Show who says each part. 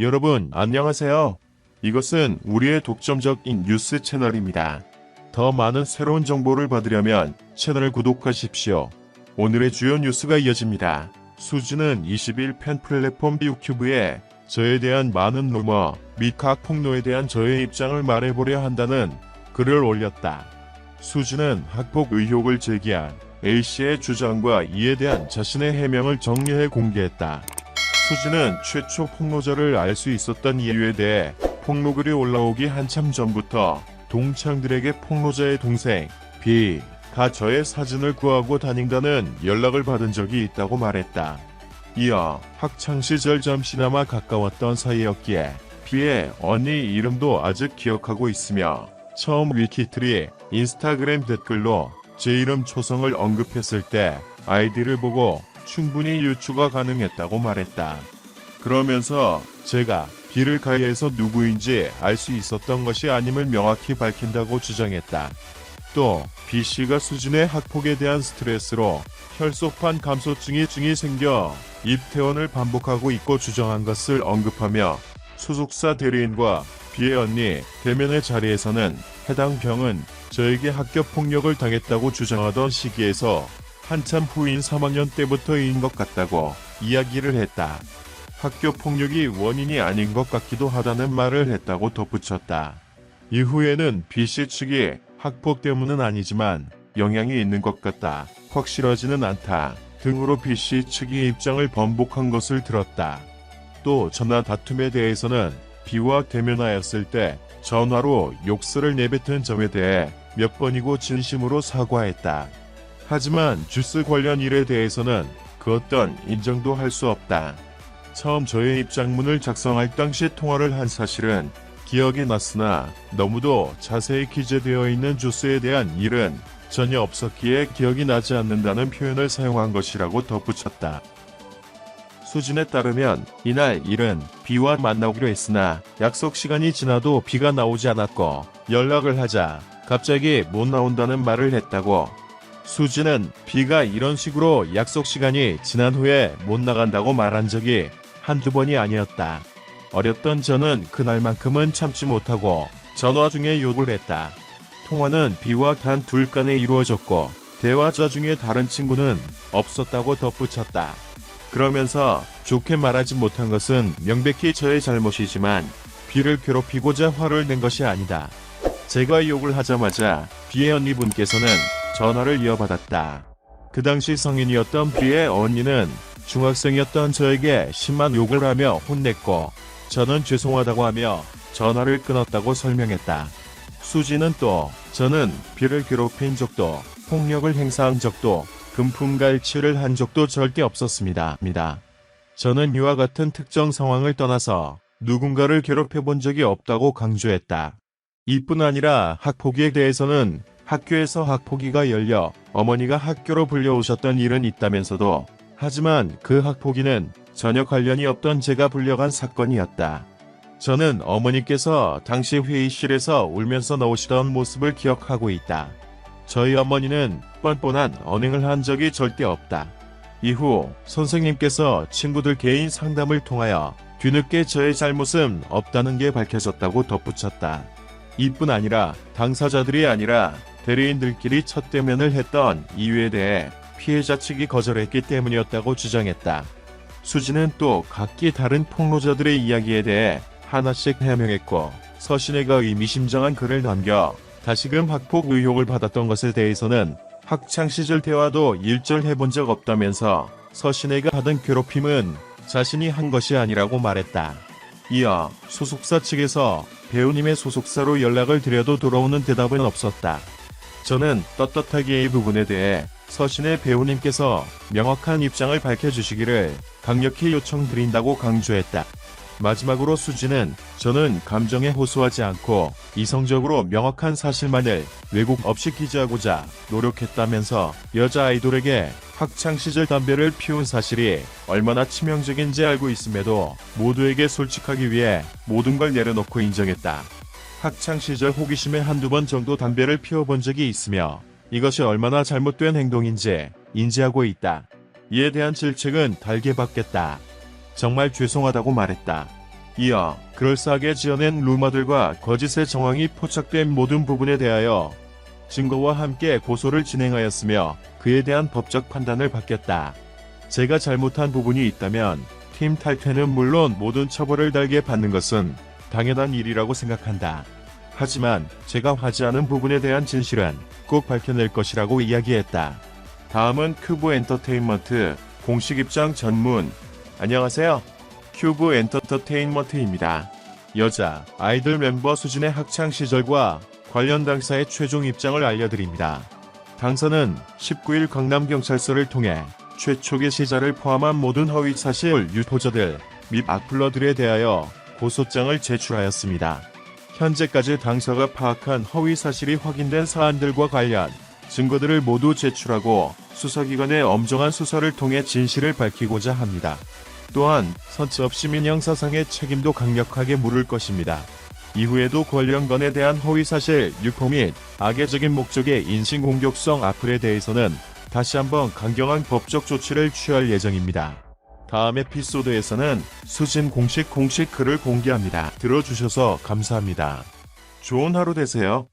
Speaker 1: 여러분 안녕하세요. 이것은 우리의 독점적인 뉴스 채널입니다. 더 많은 새로운 정보를 받으려면 채널을 구독하십시오. 오늘의 주요 뉴스가 이어집니다. 수지는 20일 팬 플랫폼 유튜브에 저에 대한 많은 루머 및 각 폭로에 대한 저의 입장을 말해보려 한다는 글을 올렸다. 수지는 학폭 의혹을 제기한 A씨의 주장과 이에 대한 자신의 해명을 정리해 공개했다. 수지는 최초 폭로자를 알 수 있었던 이유에 대해 폭로글이 올라오기 한참 전부터 동창들에게 폭로자의 동생 B가 저의 사진을 구하고 다닌다는 연락을 받은 적이 있다고 말했다. 이어 학창 시절 잠시나마 가까웠던 사이였기에 B의 언니 이름도 아직 기억하고 있으며 처음 위키트리 인스타그램 댓글로 제 이름 초성을 언급했을 때 아이디를 보고 충분히 유추가 가능했다고 말했다. 그러면서 제가 B를 가해해서 누구인지 알 수 있었던 것이 아님을 명확히 밝힌다고 주장했다. 또 B씨가 수진의 학폭에 대한 스트레스로 혈소판 감소증이 증이 생겨 입퇴원을 반복하고 있고 주장한 것을 언급하며 소속사 대리인과 B의 언니 대면의 자리에서는 해당 병은 저에게 학교 폭력을 당했다고 주장하던 시기에서 한참 후인 3학년 때부터인 것 같다고 이야기를 했다. 학교 폭력이 원인이 아닌 것 같기도 하다는 말을 했다고 덧붙였다. 이후에는 B씨 측이 학폭 때문은 아니지만 영향이 있는 것 같다. 확실하지는 않다. 등으로 B씨 측이 입장을 번복한 것을 들었다. 또 전화 다툼에 대해서는 B와 대면하였을 때 전화로 욕설을 내뱉은 점에 대해 몇 번이고 진심으로 사과했다. 하지만 주스 관련 일에 대해서는 그 어떤 인정도 할 수 없다. 처음 저의 입장문을 작성할 당시 통화를 한 사실은 기억이 났으나 너무도 자세히 기재되어 있는 주스에 대한 일은 전혀 없었기에 기억이 나지 않는다는 표현을 사용한 것이라고 덧붙였다. 수진에 따르면 이날 일은 B와 만나기로 했으나 약속 시간이 지나도 B가 나오지 않았고 연락을 하자 갑자기 못 나온다는 말을 했다고 수진은 B가 이런 식으로 약속 시간이 지난 후에 못 나간다고 말한 적이 한두 번이 아니었다. 어렸던 저는 그날만큼은 참지 못하고 전화 중에 욕을 했다. 통화는 B와 단 둘 간에 이루어졌고 대화자 중에 다른 친구는 없었다고 덧붙였다. 그러면서 좋게 말하지 못한 것은 명백히 저의 잘못이지만 B를 괴롭히고자 화를 낸 것이 아니다. 제가 욕을 하자마자 B의 언니분께서는 전화를 이어받았다. 그 당시 성인이었던 B의 언니는 중학생이었던 저에게 심한 욕을 하며 혼냈고 저는 죄송하다고 하며 전화를 끊었다고 설명했다. 수지는 또 저는 B를 괴롭힌 적도 폭력을 행사한 적도 금품갈취를 한 적도 절대 없었습니다. 저는 이와 같은 특정 상황을 떠나서 누군가를 괴롭혀 본 적이 없다고 강조했다. 이뿐 아니라 학폭위에 대해서는 학교에서 학폭위가 열려 어머니가 학교로 불려오셨던 일은 있다면서도 하지만 그 학폭위는 전혀 관련이 없던 제가 불려간 사건이었다. 저는 어머니께서 당시 회의실에서 울면서 나오시던 모습을 기억하고 있다. 저희 어머니는 뻔뻔한 언행을 한 적이 절대 없다. 이후 선생님께서 친구들 개인 상담을 통하여 뒤늦게 저의 잘못은 없다는 게 밝혀졌다고 덧붙였다. 이뿐 아니라 당사자들이 아니라 대리인들끼리 첫 대면을 했던 이유에 대해 피해자 측이 거절했기 때문이었다고 주장했다. 수지는 또 각기 다른 폭로자들의 이야기에 대해 하나씩 해명했고 서신혜가 의미심장한 글을 남겨 다시금 학폭 의혹을 받았던 것에 대해서는 학창 시절 대화도 일절 해본 적 없다면서 서신혜가 하던 괴롭힘은 자신이 한 것이 아니라고 말했다. 이어 소속사 측에서 배우님의 소속사로 연락을 드려도 돌아오는 대답은 없었다. 저는 떳떳하게 이 부분에 대해 서신의 배우님께서 명확한 입장을 밝혀주시기를 강력히 요청드린다고 강조했다. 마지막으로 수지는 저는 감정에 호소하지 않고 이성적으로 명확한 사실만을 왜곡 없이 기재하고자 노력했다면서 여자 아이돌에게 학창시절 담배를 피운 사실이 얼마나 치명적인지 알고 있음에도 모두에게 솔직하기 위해 모든 걸 내려놓고 인정했다. 학창시절 호기심에 한두 번 정도 담배를 피워본 적이 있으며 이것이 얼마나 잘못된 행동인지 인지하고 있다. 이에 대한 질책은 달게 받겠다. 정말 죄송하다고 말했다. 이어 그럴싸하게 지어낸 루머들과 거짓의 정황이 포착된 모든 부분에 대하여 증거와 함께 고소를 진행하였으며 그에 대한 법적 판단을 받겠다. 제가 잘못한 부분이 있다면 팀 탈퇴는 물론 모든 처벌을 달게 받는 것은 당연한 일이라고 생각한다. 하지만 제가 하지 않은 부분에 대한 진실은 꼭 밝혀낼 것이라고 이야기했다. 다음은 큐브 엔터테인먼트 공식 입장 전문. 안녕하세요. 큐브 엔터테인먼트입니다. 여자 아이돌 멤버 수진의 학창 시절과 관련 당사의 최종 입장을 알려드립니다. 당사는 19일 강남경찰서를 통해 최초의 시자를 포함한 모든 허위 사실 유포자들 및 악플러들에 대하여 고소장을 제출하였습니다. 현재까지 당사가 파악한 허위 사실이 확인된 사안들과 관련 증거들을 모두 제출하고 수사기관의 엄정한 수사를 통해 진실을 밝히고자 합니다. 또한 선처 시민 형 사상의 책임도 강력하게 물을 것입니다. 이후에도 관련 건에 대한 허위사실, 유포 및 악의적인 목적의 인신공격성 악플에 대해서는 다시 한번 강경한 법적 조치를 취할 예정입니다. 다음 에피소드에서는 수진 공식 공식 글을 공개합니다. 들어주셔서 감사합니다. 좋은 하루 되세요.